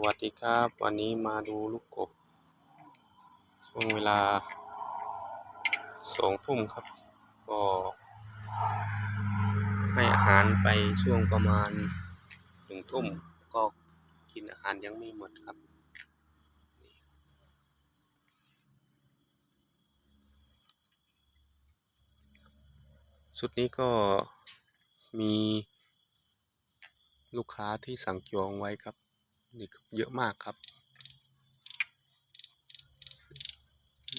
วัสดีครับ วันนี้มาดูลูกกบช่วงเวลาสองทุ่มครับ ก็ให้อาหารไปช่วงประมาณหนึ่งทุ่มก็กินอาหารยังไม่หมดครับ ชุดนี้ก็มีลูกค้าที่สั่งจองไว้ครับ นี่เยอะมากครับ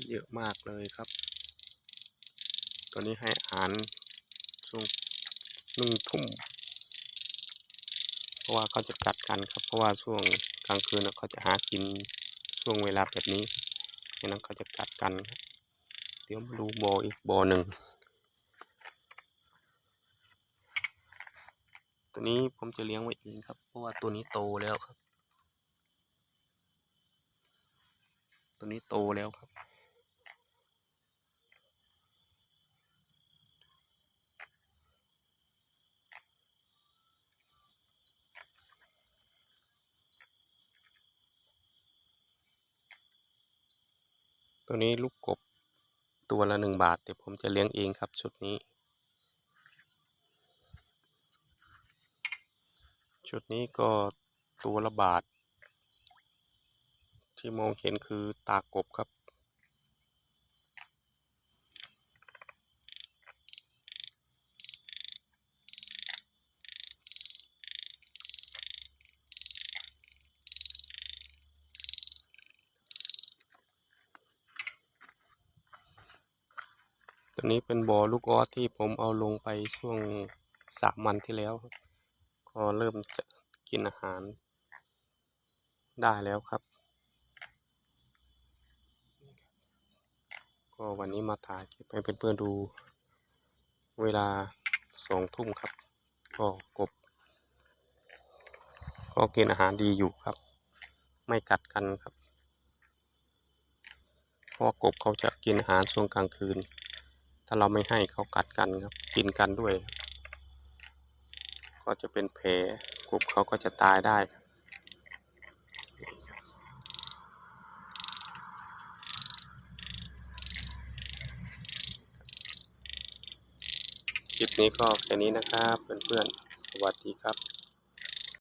เยอะมากเลยครับ ตอนนี้ให้อาหารช่วงหนึ่งทุ่ม เพราะว่าเขาจะกัดกันครับ เพราะว่าช่วงกลางคืนเขาจะหากินช่วงเวลาแบบนี้ดังนั้นเขาจะกัดกันครับ เดี๋ยวมาดูบออีกบอหนึ่งตัวนี้ผมจะเลี้ยงไว้เองครับ เพราะว่าตัวนี้โตแล้วครับ ตัวนี้โตแล้วครับ ตัวนี้ลูกกบตัวละหนึ่งบาท เดี๋ยวผมจะเลี้ยงเองครับชุดนี้ ชุดนี้ก็ตัวละบาท ที่มองเห็นคือตากบครับ ตัวนี้เป็นบ่อลูกออสที่ผมเอาลงไปช่วงสามวันที่แล้ว ก็เริ่มจะกินอาหารได้แล้วครับ ก็วันนี้มาถ่ายคลิปให้เพื่อนๆดู เวลาสองทุ่มครับ ก็กบ ก็กินอาหารดีอยู่ครับ ไม่กัดกันครับเพราะกบเขาจะกินอาหารช่วงกลางคืน ถ้าเราไม่ให้เขากัดกันครับ กินกันด้วย ก็จะเป็นแผลกบเขาก็จะตายได้ครับ คลิปนี้ก็แค่นี้นะครับ เพื่อนๆ สวัสดีครับ